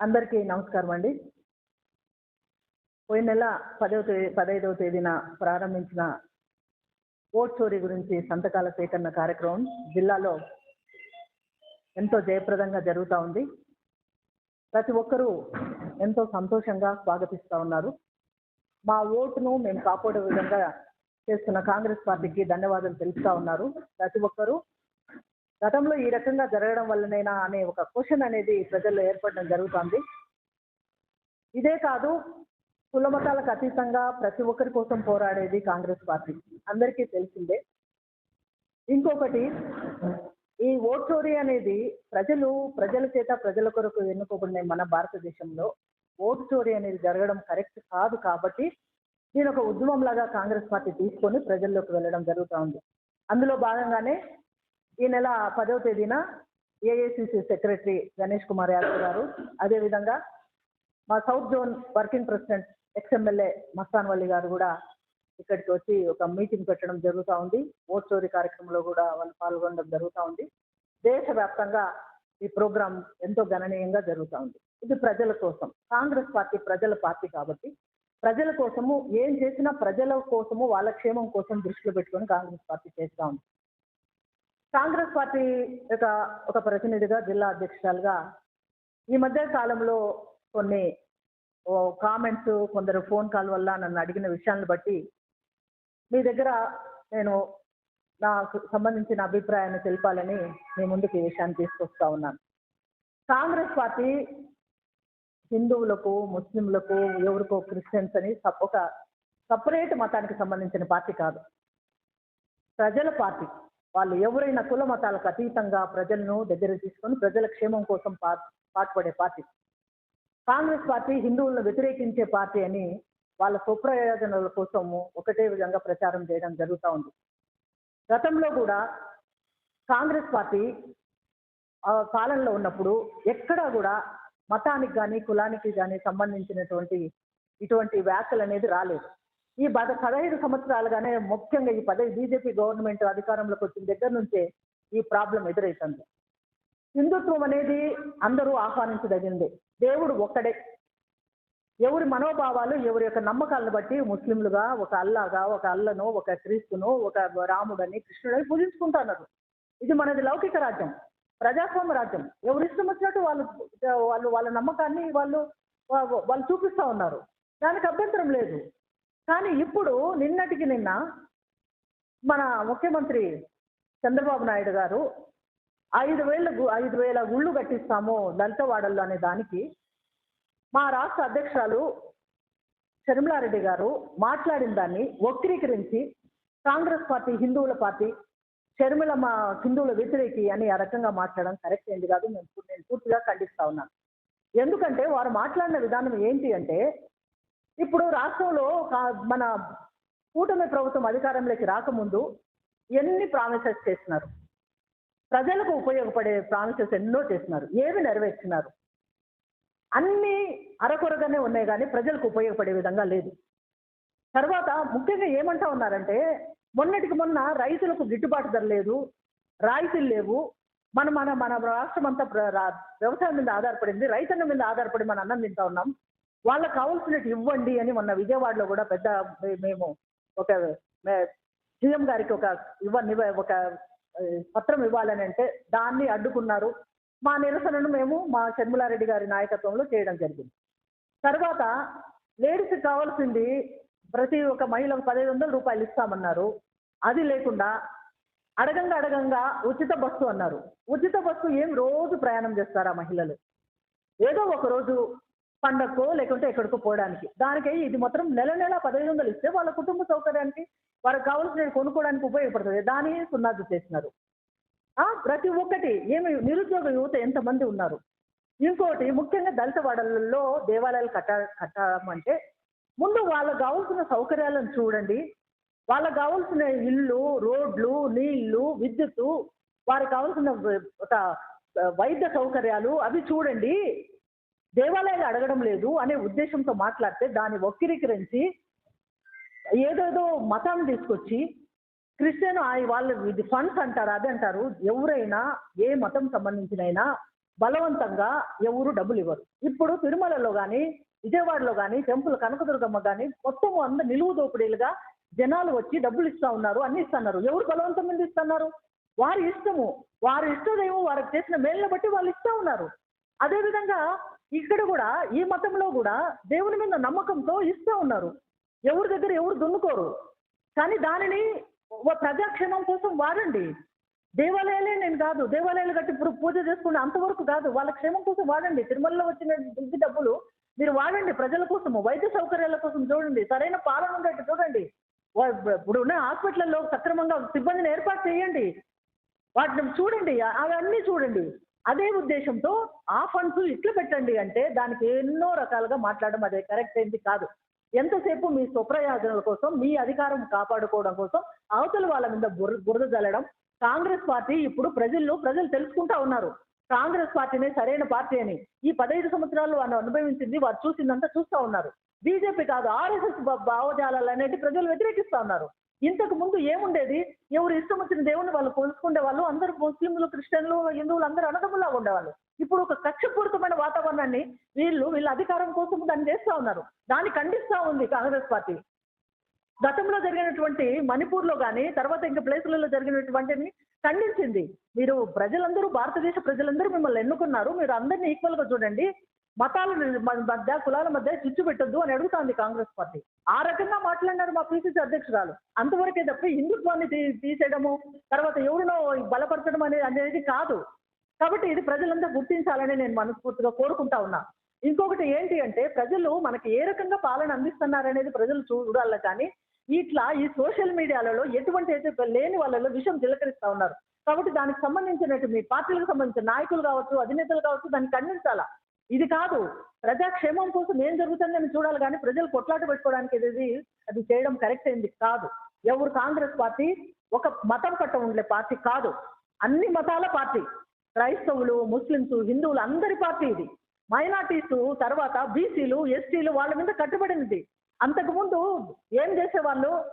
అందరికీ నమస్కారం అండి. పోయిన నెల పదవ తేదీ పదహైదవ తేదీన ప్రారంభించిన ఓట్ చోరీ గురించి సంతకాల సేకరణ కార్యక్రమం జిల్లాలో ఎంతో జయప్రదంగా జరుగుతూ ఉంది. ప్రతి ఒక్కరూ ఎంతో సంతోషంగా స్వాగతిస్తూ ఉన్నారు. మా ఓటును మేము కాపాడే విధంగా చేస్తున్న కాంగ్రెస్ పార్టీకి ధన్యవాదాలు తెలుపుతా ఉన్నారు. ప్రతి ఒక్కరూ గతంలో ఈ రకంగా జరగడం వల్లనైనా అనే ఒక క్వశ్చన్ అనేది ప్రజల్లో ఏర్పడడం జరుగుతుంది. ఇదే కాదు కుల మతాలకు అతీతంగా ప్రతి ఒక్కరి కోసం పోరాడేది కాంగ్రెస్ పార్టీ. అందరికీ తెలిసిందే. ఇంకొకటి ఈ ఓట్ చోరీ అనేది ప్రజలు ప్రజల చేత ప్రజల కొరకు ఎన్నుకోబడిన మన భారతదేశంలో ఓట్ చోరీ అనేది జరగడం కరెక్ట్ కాదు కాబట్టి దీని ఒక ఉద్యమం లాగా కాంగ్రెస్ పార్టీ తీసుకొని ప్రజల్లోకి వెళ్ళడం జరుగుతూ ఉంది అందులో భాగంగానే ఈ నెల పదవ తేదీన ఏఐసిసి సెక్రటరీ గణేష్ కుమార్ యాదవ్ గారు అదేవిధంగా మా south zone working president ex MLA Mastan Valli garu కూడా ఇక్కడికి వచ్చి ఒక మీటింగ్ పెట్టడం జరుగుతూ ఉంది. ఓట్ చోరీ కార్యక్రమంలో కూడా వాళ్ళు పాల్గొనడం జరుగుతూ ఉంది. దేశవ్యాప్తంగా ఈ ప్రోగ్రాం ఎంతో గణనీయంగా జరుగుతూ ఉంది. ఇది ప్రజల కోసం. కాంగ్రెస్ పార్టీ ప్రజల పార్టీ కాబట్టి ప్రజల కోసము ఏం చేసినా ప్రజల కోసము వాళ్ళ క్షేమం కోసం దృష్టిలో పెట్టుకొని కాంగ్రెస్ పార్టీ చేస్తూ ఉంది. కాంగ్రెస్ పార్టీ యొక్క ఒక ప్రతినిధిగా జిల్లా అధ్యక్షురాలుగా ఈ మధ్య కాలంలో కొన్ని కామెంట్స్ కొందరు ఫోన్ కాల్ వల్ల నన్ను అడిగిన విషయాలను బట్టి మీ దగ్గర నేను నాకు సంబంధించిన అభిప్రాయాన్ని తెలపాలని మీ ముందుకు ఈ విషయాన్ని తీసుకొస్తా ఉన్నాను. కాంగ్రెస్ పార్టీ హిందువులకు ముస్లింలకు ఎవరికో క్రిస్టియన్స్ అని ఒక సపరేట్ మతానికి సంబంధించిన పార్టీ కాదు. ప్రజల పార్టీ. వాళ్ళు ఎవరైనా కుల మతాలకు అతీతంగా ప్రజలను దగ్గర తీసుకొని ప్రజల క్షేమం కోసం పా పాటుపడే పార్టీ. కాంగ్రెస్ పార్టీ హిందువులను వ్యతిరేకించే పార్టీ అని వాళ్ళ స్వప్రయోజనాల కోసము ఒకటే విధంగా ప్రచారం చేయడం జరుగుతూ ఉంది. గతంలో కూడా కాంగ్రెస్ పార్టీ ఆ పాలనలో ఉన్నప్పుడు ఎక్కడా కూడా మతానికి కానీ కులానికి కానీ సంబంధించినటువంటి ఇటువంటి వ్యాఖ్యలు అనేది రాలేదు. ఈ పద పదహైదు సంవత్సరాలుగానే ముఖ్యంగా ఈ పదవి బీజేపీ గవర్నమెంట్ అధికారంలోకి వచ్చిన దగ్గర నుంచే ఈ ప్రాబ్లం ఎదురవుతుంది హిందుత్వం అనేది అందరూ ఆహ్వానించదగింది. దేవుడు ఒక్కడే. ఎవరి మనోభావాలు ఎవరి యొక్క నమ్మకాలను బట్టి ముస్లింలుగా ఒక అల్లాగా ఒక అల్లను ఒక క్రీస్తును ఒక రాముడని కృష్ణుడని పూజించుకుంటున్నారు. ఇది మనది లౌకిక రాజ్యం ప్రజాస్వామ్య రాజ్యం. ఎవరు ఇష్టం వచ్చినట్టు వాళ్ళు వాళ్ళు వాళ్ళ నమ్మకాన్ని వాళ్ళు వాళ్ళు చూపిస్తా ఉన్నారు. దానికి అభ్యంతరం లేదు. కానీ ఇప్పుడు నిన్నటికి నిన్న మన ముఖ్యమంత్రి చంద్రబాబు నాయుడు గారు ఐదు వేల ఐదు వేల గుళ్ళు కట్టిస్తాము దళితవాడల్లో అనే దానికి మా రాష్ట్ర అధ్యక్షురాలు షర్మిలారెడ్డి గారు మాట్లాడిన దాన్ని వక్రీకరించి కాంగ్రెస్ పార్టీ హిందువుల పార్టీ షర్మిల మా హిందువుల వ్యతిరేకి అని ఆ రకంగా మాట్లాడడం కరెక్ట్ ఏంటి కాదు. నేను పూర్తిగా ఖండిస్తా ఉన్నాను. ఎందుకంటే వారు మాట్లాడిన విధానం ఏంటి అంటే ఇప్పుడు రాష్ట్రంలో కా- మన కూటమి ప్రభుత్వం అధికారంలోకి రాకముందు ఎన్ని ప్రామిసెస్ చేసినారు? ప్రజలకు ఉపయోగపడే ప్రామిసెస్ ఎన్నో చేసినారు. ఏవి నెరవేర్చినారు? అన్ని అరకొరగానే ఉన్నాయి కానీ ప్రజలకు ఉపయోగపడే విధంగా లేదు. తర్వాత ముఖ్యంగా ఏమంటా ఉన్నారంటే మొన్నటికి మొన్న రైతులకు గిట్టుబాటు ధర లేదు రాయితీలు లేవు. మన మన మన రాష్ట్రం అంతా వ్యవసాయం మీద ఆధారపడింది రైతన్న మీద ఆధారపడి మన అన్నం తింటా ఉన్నాం. వాళ్ళకి కావాల్సినట్టు ఇవ్వండి అని మొన్న విజయవాడలో కూడా పెద్ద మేము ఒక మే- సీఎం గారికి ఒక ఇవ్వని ఒక పత్రం ఇవ్వాలని అంటే దాన్ని అడ్డుకున్నారు. మా నిరసనను మేము మా షర్మిలారెడ్డి గారి నాయకత్వంలో చేయడం జరిగింది. తర్వాత లేడీస్కి కావాల్సింది ప్రతి ఒక్క మహిళకు పదిహేను వందల రూపాయలు ఇస్తామన్నారు. అది లేకుండా అడగంగా అడగంగా ఉచిత బస్సు అన్నారు. ఉచిత బస్సు ఏం రోజు ప్రయాణం చేస్తారు ఆ మహిళలు? ఏదో ఒక రోజు పండగకో లేకుంటే ఎక్కడికో పోవడానికి. దానికి ఇది మాత్రం నెల నెల పదహైదు వందలు ఇస్తే వాళ్ళ కుటుంబ సౌకర్యానికి వాళ్ళకి కావాల్సినవి కొనుక్కోవడానికి ఉపయోగపడుతుంది. దాని సున్నాదు చేసినారు ప్రతి ఒక్కటి ఏమి నిరుద్యోగ యువత ఎంతమంది ఉన్నారు? ఇంకోటి ముఖ్యంగా దళిత వాడలలో దేవాలయాలు కట్ట కట్టమంటే ముందు వాళ్ళకు కావాల్సిన సౌకర్యాలను చూడండి. వాళ్ళకు కావాల్సిన ఇల్లు రోడ్లు నీళ్ళు విద్యుత్తు వారికి కావాల్సిన ఒక వైద్య సౌకర్యాలు అవి చూడండి. దేవాలయాలు అడగడం లేదు అనే ఉద్దేశంతో మాట్లాడితే దాన్ని వక్రీకరించి ఏదేదో మతాన్ని తీసుకొచ్చి క్రిస్టియన్ ఆ- వాళ్ళు ఇది ఫండ్స్ అంటారు అది అంటారు. ఎవరైనా ఏ మతం సంబంధించినైనా బలవంతంగా ఎవరు డబ్బులు ఇవ్వరు. ఇప్పుడు తిరుమలలో కానీ విజయవాడలో కానీ టెంపుల్ కనకదుర్గమ్మ కానీ మొత్తం అందరు నిలువు దోపిడీలుగా జనాలు వచ్చి డబ్బులు ఇస్తా ఉన్నారు అన్ని ఇస్తున్నారు. ఎవరు బలవంతం మీద ఇస్తున్నారు? వారి ఇష్టము. వారి ఇష్టదేమో వారికి చేసిన మేలుని బట్టి వాళ్ళు ఇస్తా ఉన్నారు. అదేవిధంగా ఇక్కడ కూడా ఈ మతంలో కూడా దేవుని మీద నమ్మకంతో ఇస్తూ ఉన్నారు. ఎవరి దగ్గర ఎవరు దున్నుకోరు. కానీ దానిని ప్రజాక్షేమం కోసం వాడండి. దేవాలయాలే నేను కాదు దేవాలయాలు కట్టి ఇప్పుడు పూజ చేసుకుని అంతవరకు కాదు వాళ్ళ క్షేమం కోసం వాడండి. తిరుమలలో వచ్చిన ఇంటి డబ్బులు మీరు వాడండి ప్రజల కోసము వైద్య సౌకర్యాల కోసం చూడండి సరైన పాలన ఉండేట్టు చూడండి. ఇప్పుడు ఉన్న హాస్పిటల్లో సక్రమంగా సిబ్బందిని ఏర్పాటు చేయండి. వాటిని చూడండి అవన్నీ చూడండి. అదే ఉద్దేశంతో ఆ ఫండ్స్ ఇట్లా పెట్టండి అంటే దానికి ఎన్నో రకాలుగా మాట్లాడడం అదే కరెక్ట్ అయింది కాదు. ఎంతసేపు మీ స్వప్రయోజనాల కోసం మీ అధికారం కాపాడుకోవడం కోసం అవతల వాళ్ళ మీద బుర బురద జల్లడం కాంగ్రెస్ పార్టీ ఇప్పుడు ప్రజల్లో ప్రజలు తెలుసుకుంటా ఉన్నారు. కాంగ్రెస్ పార్టీనే సరైన పార్టీ అని. ఈ పదహైదు సంవత్సరాలు వాళ్ళు అనుభవించింది వారు చూసిందంతా చూస్తా ఉన్నారు. బీజేపీ కాదు ఆర్ఎస్ఎస్ భావజాలాలు అనేది ప్రజలు వ్యతిరేకిస్తా ఉన్నారు. ఇంతకు ముందు ఏముండేది? ఎవరు ఇష్టం వచ్చిన దేవుని వాళ్ళు పోల్చుకునే వాళ్ళు అందరూ ముస్లింలు క్రిస్టియన్లు హిందువులు అందరూ అన్నదమ్ములాగా ఉండేవాళ్ళు. ఇప్పుడు ఒక కక్షపూరితమైన వాతావరణాన్ని వీళ్ళు వీళ్ళ అధికారం కోసం దాన్ని చేస్తా ఉన్నారు. దాన్ని ఖండిస్తా ఉంది కాంగ్రెస్ పార్టీ. గతంలో జరిగినటువంటి మణిపూర్లో కానీ తర్వాత ఇంకా ప్లేసులలో జరిగినటువంటిని ఖండించింది. మీరు ప్రజలందరూ భారతదేశ ప్రజలందరూ మిమ్మల్ని ఎన్నుకున్నారు. మీరు అందరినీ ఈక్వల్గా చూడండి. మతాల మధ్య కులాల మధ్య చిచ్చు పెట్టొద్దు అని అడుగుతోంది కాంగ్రెస్ పార్టీ. ఆ రకంగా మాట్లాడినారు మా పిసిసి అధ్యక్షురాలు. అంతవరకే తప్ప హిందుత్వాన్ని తీ- తీసేయడము తర్వాత ఎవరినో బలపరచడం అనేది అనేది కాదు. కాబట్టి ఇది ప్రజలంతా గుర్తించాలని నేను మనస్ఫూర్తిగా కోరుకుంటా ఉన్నా. ఇంకొకటి ఏంటి అంటే ప్రజలు మనకి ఏ రకంగా పాలన అందిస్తున్నారనేది ప్రజలు చూడాలి కానీ ఇట్లా ఈ సోషల్ మీడియాలలో ఎటువంటి అయితే లేని వాళ్ళలో విషయం తిలకరిస్తా ఉన్నారు. కాబట్టి దానికి సంబంధించినట్టు మీ పార్టీలకు సంబంధించిన నాయకులు కావచ్చు అధినేతలు కావచ్చు దాన్ని ఖండించాలా? ఇది కాదు. ప్రజాక్షేమం కోసం ఏం జరుగుతుందని చూడాలి కానీ ప్రజలు కొట్లాట పెట్టుకోవడానికి ఇది అది చేయడం కరెక్ట్ అయింది కాదు. ఎవరు కాంగ్రెస్ పార్టీ ఒక మతం పట్ట ఉండే పార్టీ కాదు. అన్ని మతాల పార్టీ. క్రైస్తవులు ముస్లింస్ హిందువులు అందరి పార్టీ ఇది. మైనార్టీస్ తర్వాత బీసీలు ఎస్టీలు వాళ్ళ మీద కట్టుబడినది. అంతకుముందు ఏం చేసేవాళ్ళు?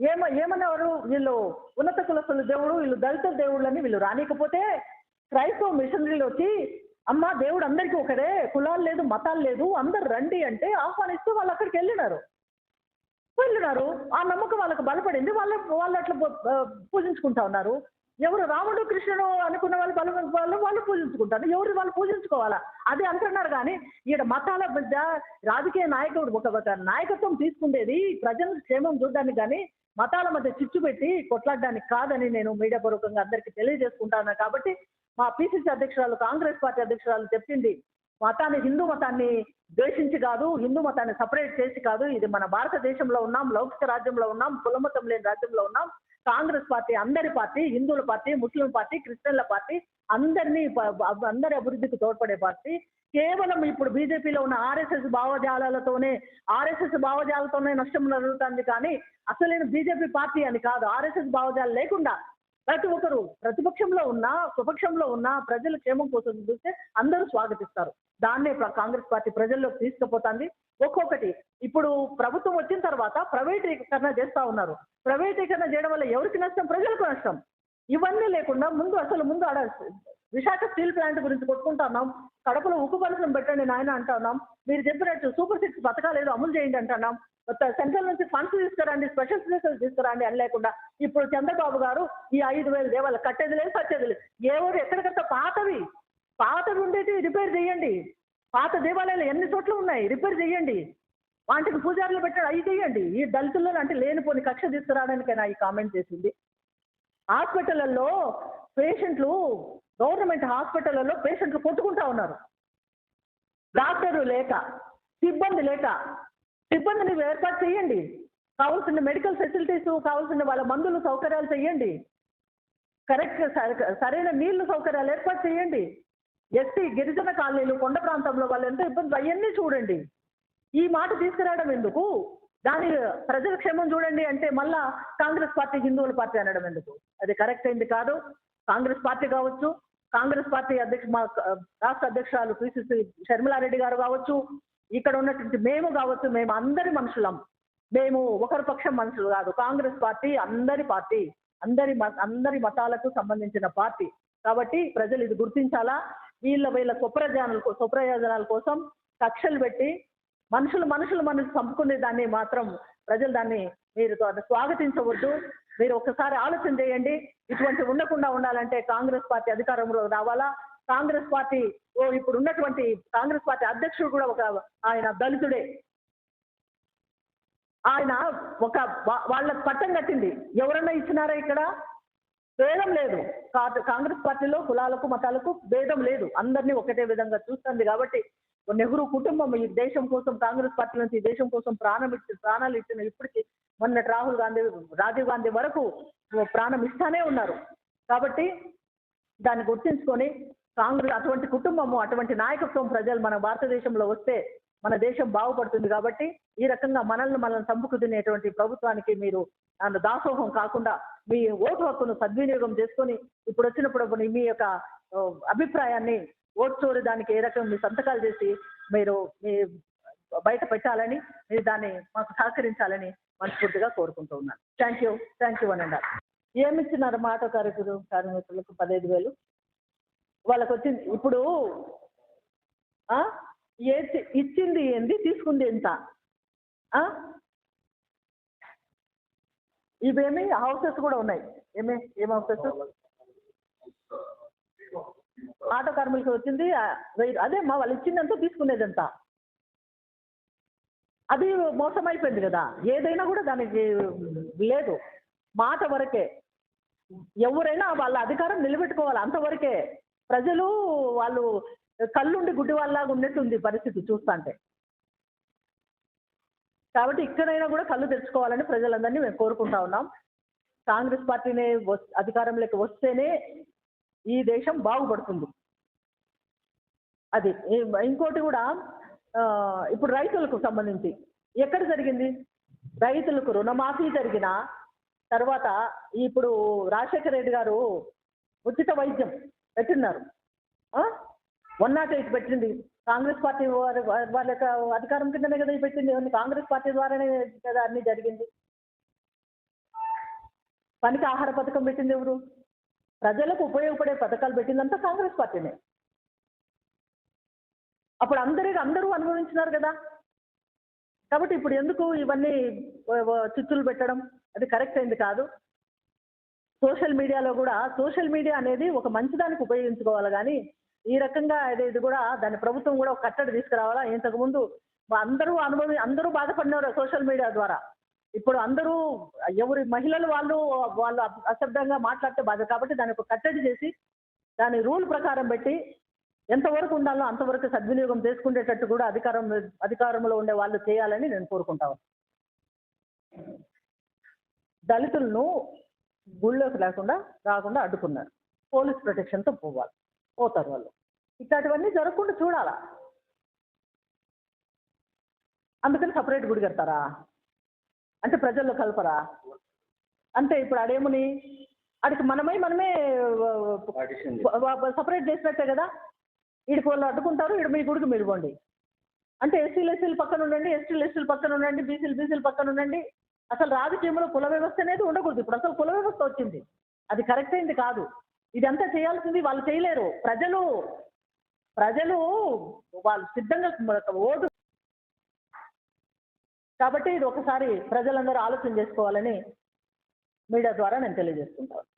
ఏమ ఏమనేవారు? వీళ్ళు ఉన్నత కులస్తుల దేవుడు వీళ్ళు దళిత దేవుళ్ళని వీళ్ళు రానికపోతే క్రైస్తవ మిషనరీలు వచ్చి అమ్మ దేవుడు అందరికీ ఒకడే కులాలు లేదు మతాలు లేదు. అందరు రండి అంటే ఆహ్వానిస్తూ వాళ్ళు అక్కడికి వెళ్ళినారు. వెళ్ళినారు. ఆ నమ్మకం వాళ్ళకు బలపడింది. వాళ్ళ వాళ్ళు అట్లా పూజించుకుంటా ఉన్నారు. ఎవరు రాముడు కృష్ణుడు అనుకున్న వాళ్ళు బల వాళ్ళు వాళ్ళు పూజించుకుంటారు. ఎవరు వాళ్ళు పూజించుకోవాలా? అది అంటున్నారు కానీ ఈడ మతాల మధ్య రాజకీయ నాయకుడు ఒక ఒక నాయకత్వం తీసుకుండేది ప్రజల క్షేమం చూడడానికి కానీ మతాల మధ్య చిచ్చు పెట్టి కొట్లాడడానికి కాదని నేను మీడియా పూర్వకంగా అందరికీ తెలియజేసుకుంటాను. కాబట్టి మా పిసిసి అధ్యక్షురాలు కాంగ్రెస్ పార్టీ అధ్యక్షురాలు చెప్పింది మతాన్ని హిందూ మతాన్ని ద్వేషించి కాదు హిందూ మతాన్ని సపరేట్ చేసి కాదు ఇది మన భారతదేశంలో ఉన్నాం లౌకిక రాజ్యంలో ఉన్నాం కులమతం లేని రాజ్యంలో ఉన్నాం. కాంగ్రెస్ పార్టీ అందరి పార్టీ హిందువుల పార్టీ ముస్లిం పార్టీ క్రిస్టియన్ల పార్టీ అందరినీ అందరి అభివృద్ధికి తోడ్పడే పార్టీ. కేవలం ఇప్పుడు బీజేపీలో ఉన్న ఆర్ఎస్ఎస్ భావజాలాలతోనే ఆర్ఎస్ఎస్ భావజాలతోనే నష్టం జరుగుతుంది కానీ అసలైన బీజేపీ పార్టీ అని కాదు ఆర్ఎస్ఎస్ భావజాలు లేకుండా ప్రతి ఒక్కరు ప్రతిపక్షంలో ఉన్నా స్వపక్షంలో ఉన్నా ప్రజల క్షేమం కోసం చూస్తే అందరూ స్వాగతిస్తారు. దాన్నే కాంగ్రెస్ పార్టీ ప్రజల్లోకి తీసుకుపోతుంది. ఒక్కొక్కటి ఇప్పుడు ప్రభుత్వం వచ్చిన తర్వాత ప్రైవేటీకరణ చేస్తా ఉన్నారు. ప్రైవేటీకరణ చేయడం వల్ల ఎవరికి నష్టం? ప్రజలకు నష్టం. ఇవన్నీ లేకుండా ముందు అసలు ముందు ఆడ విశాఖ స్టీల్ ప్లాంట్ గురించి కొట్టుకుంటున్నాం. కడపలో ఉక్కు పరిశ్రమ పెట్టండి నాయన అంటున్నాం. మీరు చెప్పినట్టు సూపర్ సిక్స్ పథకాలు ఏదో అమలు చేయండి అంటున్నాం. సెంట్రల్ నుంచి ఫండ్స్ తీసుకురండి స్పెషల్ స్పెషల్ తీసుకురండి అని లేకుండా ఇప్పుడు చంద్రబాబు గారు ఈ ఐదు వేలు దేవాలి కట్టేది లేదు పచ్చేది లేదు. ఏ ఊరు ఎక్కడికక్కడ పాతవి పాతవి ఉండేది రిపేర్ చేయండి. పాత దేవాలయాలు ఎన్ని చోట్ల ఉన్నాయి రిపేర్ చేయండి. వాటికి పూజారులు పెట్టాడు అవి చేయండి. ఈ దళితుల్లో అంటే లేనిపోని కక్ష తీసుకురావడానికైనా ఈ కామెంట్ చేసింది. హాస్పిటల్లో పేషెంట్లు గవర్నమెంట్ హాస్పిటల్లో పేషెంట్లు కొట్టుకుంటా ఉన్నారు. డాక్టర్లు లేక సిబ్బంది లేక సిబ్బందిని ఏర్పాటు చేయండి. కావాల్సిన మెడికల్ ఫెసిలిటీస్ కావాల్సిన వాళ్ళ మందులు సౌకర్యాలు చేయండి. కరెక్ట్ సరైన నీళ్ళు సౌకర్యాలు ఏర్పాటు చేయండి. ఎస్టీ గిరిజన కాలనీలు కొండ ప్రాంతంలో వాళ్ళు ఎంత ఇబ్బంది అవన్నీ చూడండి. ఈ మాట తీసుకురావడం ఎందుకు? దాని ప్రజల క్షేమం చూడండి అంటే మళ్ళా కాంగ్రెస్ పార్టీ హిందువుల పార్టీ అనడం ఎందుకు? అది కరెక్ట్ అయింది కాదు. కాంగ్రెస్ పార్టీ కావచ్చు కాంగ్రెస్ పార్టీ అధ్యక్ష మా రాష్ట్ర అధ్యక్షురాలు పిసిసి షర్మిలారెడ్డి గారు కావచ్చు ఇక్కడ ఉన్నటువంటి మేము కావచ్చు మేము అందరి మనుషులం. మేము ఒకరి పక్షం మనుషులు కాదు. కాంగ్రెస్ పార్టీ అందరి పార్టీ అందరి అందరి మతాలకు సంబంధించిన పార్టీ. కాబట్టి ప్రజలు ఇది గుర్తించాలా? వీళ్ళ వీళ్ళ స్వప్రయోజనాల స్వప్రయోజనాల కోసం కక్షలు పెట్టి మనుషులు మనుషులు మనసు చంపుకునే దాన్ని మాత్రం ప్రజలు దాన్ని మీరు స్వాగతించవద్దు. మీరు ఒకసారి ఆలోచన చేయండి. ఇటువంటి ఉండకుండా ఉండాలంటే కాంగ్రెస్ పార్టీ అధికారంలో రావాలా? కాంగ్రెస్ పార్టీ ఓ ఇప్పుడు ఉన్నటువంటి కాంగ్రెస్ పార్టీ అధ్యక్షుడు కూడా ఒక ఆయన దళితుడే. ఆయన ఒక వాళ్ళ పట్టం కట్టింది. ఎవరన్నా ఇచ్చినారా ఇక్కడ? భేదం లేదు. కా- కాంగ్రెస్ పార్టీలో కులాలకు మతాలకు భేదం లేదు. అందరినీ ఒకటే విధంగా చూస్తుంది కాబట్టి నెహ్రూ కుటుంబం ఈ దేశం కోసం కాంగ్రెస్ పార్టీ నుంచి ఈ దేశం కోసం ప్రాణం ఇచ్చి ప్రాణాలు ఇచ్చిన ఇప్పటికీ మొన్నటి రాహుల్ గాంధీ రాజీవ్ గాంధీ వరకు ప్రాణం ఇస్తానే ఉన్నారు. కాబట్టి దాన్ని గుర్తించుకొని కాంగ్రెస్ అటువంటి కుటుంబము అటువంటి నాయకత్వం ప్రజలు మన భారతదేశంలో వస్తే మన దేశం బాగుపడుతుంది కాబట్టి ఈ రకంగా మనల్ని మనల్ని చంపుకు తినేటువంటి ప్రభుత్వానికి మీరు దాసోహం కాకుండా మీ ఓటు హక్కును సద్వినియోగం చేసుకొని ఇప్పుడు వచ్చినప్పుడు మీ యొక్క అభిప్రాయాన్ని ఓటు చోరి దానికి ఏ రకం మీ సంతకాలు చేసి మీరు మీ బయట పెట్టాలని మీరు దాన్ని మాకు సహకరించాలని మనస్ఫూర్తిగా కోరుకుంటూ ఉన్నాను. థ్యాంక్ యూ థ్యాంక్ యూ అని అన్నారు ఏమి ఇచ్చినారు మాట కార్మికులు కార్మికులకు పదహైదు వేలు? వాళ్ళకి వచ్చింది ఇప్పుడు ఏ ఇచ్చింది ఏంది తీసుకుంది ఎంత? ఇవేమి హౌసెస్ కూడా ఉన్నాయి. ఏమే ఏం హౌసెస్ ఆటో కార్మికులకు వచ్చింది. వెయ్యి అదే మా వాళ్ళు ఇచ్చిందంతా తీసుకునేదంతా. అది మోసం అయిపోయింది కదా. ఏదైనా కూడా దానికి లేదు. మాట వరకే. ఎవరైనా వాళ్ళ అధికారం నిలబెట్టుకోవాలి అంతవరకే ప్రజలు వాళ్ళు కళ్ళుండి గుడ్డి వాళ్ళలాగా ఉన్నట్టుంది పరిస్థితి చూస్తుంటే కాబట్టి ఇక్కడైనా కూడా కళ్ళు తెరుచుకోవాలని ప్రజలందరినీ మేము కోరుకుంటా ఉన్నాం. కాంగ్రెస్ పార్టీనే అధికారంలోకి వస్తేనే ఈ దేశం బాగుపడుతుంది. అది ఇంకోటి కూడా ఇప్పుడు రైతులకు సంబంధించి ఎక్కడ జరిగింది? రైతులకు రుణమాఫీ జరిగిన తర్వాత ఇప్పుడు రాజశేఖర రెడ్డి గారు ఉచిత వైద్యం పెట్టిన్నారు. వన్ నాట్ ఎయిట్ పెట్టింది. కాంగ్రెస్ పార్టీ వారి వాళ్ళ యొక్క అధికారం కిందనే కదా పెట్టింది. కాంగ్రెస్ పార్టీ ద్వారానే కదా అన్ని జరిగింది? పనికి ఆహార పథకం పెట్టింది ఎవరు? ప్రజలకు ఉపయోగపడే పథకాలు పెట్టిందంతా కాంగ్రెస్ పార్టీనే. అప్పుడు అందరికి అందరూ అనుభవించినారు కదా. కాబట్టి ఇప్పుడు ఎందుకు ఇవన్నీ చిచ్చులు పెట్టడం? అది కరెక్ట్ అయింది కాదు. సోషల్ మీడియాలో కూడా సోషల్ మీడియా అనేది ఒక మంచిదానికి ఉపయోగించుకోవాలి కానీ ఈ రకంగా ఇది ఇది కూడా దాని ప్రభుత్వం కూడా ఒక కట్టడి తీసుకురావాలా? ఇంతకుముందు అందరూ అనుభవి అందరూ బాధపడినారు సోషల్ మీడియా ద్వారా. ఇప్పుడు అందరూ ఎవరి మహిళలు వాళ్ళు వాళ్ళు అశబ్దంగా అసభ్యంగా మాట్లాడితే బాధ. కాబట్టి దాన్ని ఒక కట్టడి చేసి దాని రూల్ ప్రకారం పెట్టి ఎంతవరకు ఉండాలో అంతవరకు సద్వినియోగం చేసుకునేటట్టు కూడా అధికారం అధికారంలో ఉండే వాళ్ళు చేయాలని నేను కోరుకుంటాను దళితులను గుళ్ళోకి లేకుండా రాకుండా అడ్డుకున్నారు. పోలీస్ ప్రొటెక్షన్తో పోవాలి. పోతారు వాళ్ళు. ఇట్లాంటివన్నీ జరగకుండా చూడాలా? అందుకని సపరేట్ గుడి కడతారా? అంటే ప్రజల్లో కలపరా? అంటే ఇప్పుడు ఆడేముని ఆడికి మనమై మనమే సపరేట్ చేసినట్టే కదా? వీడికి వాళ్ళు అడ్డుకుంటారు వీడు మీ గుడికి మీరు పోండి అంటే ఎస్సీలు ఎస్సీలు పక్కన ఉండండి ఎస్టీలు ఎస్టీలు పక్కన ఉండండి బీసీలు బీసీలు పక్కన ఉండండి. అసలు రాజకీయంలో కుల వ్యవస్థ అనేది ఉండకూడదు. ఇప్పుడు అసలు కుల వ్యవస్థ వచ్చింది. అది కరెక్ట్ అయింది కాదు. ఇదంతా చేయాల్సింది వాళ్ళు చేయలేరు. ప్రజలు ప్రజలు వాళ్ళు సిద్ధంగా ఓటు కాబట్టి ఇది ఒకసారి ప్రజలందరూ ఆలోచన చేసుకోవాలని మీడియా ద్వారా నేను తెలియజేస్తుంటాను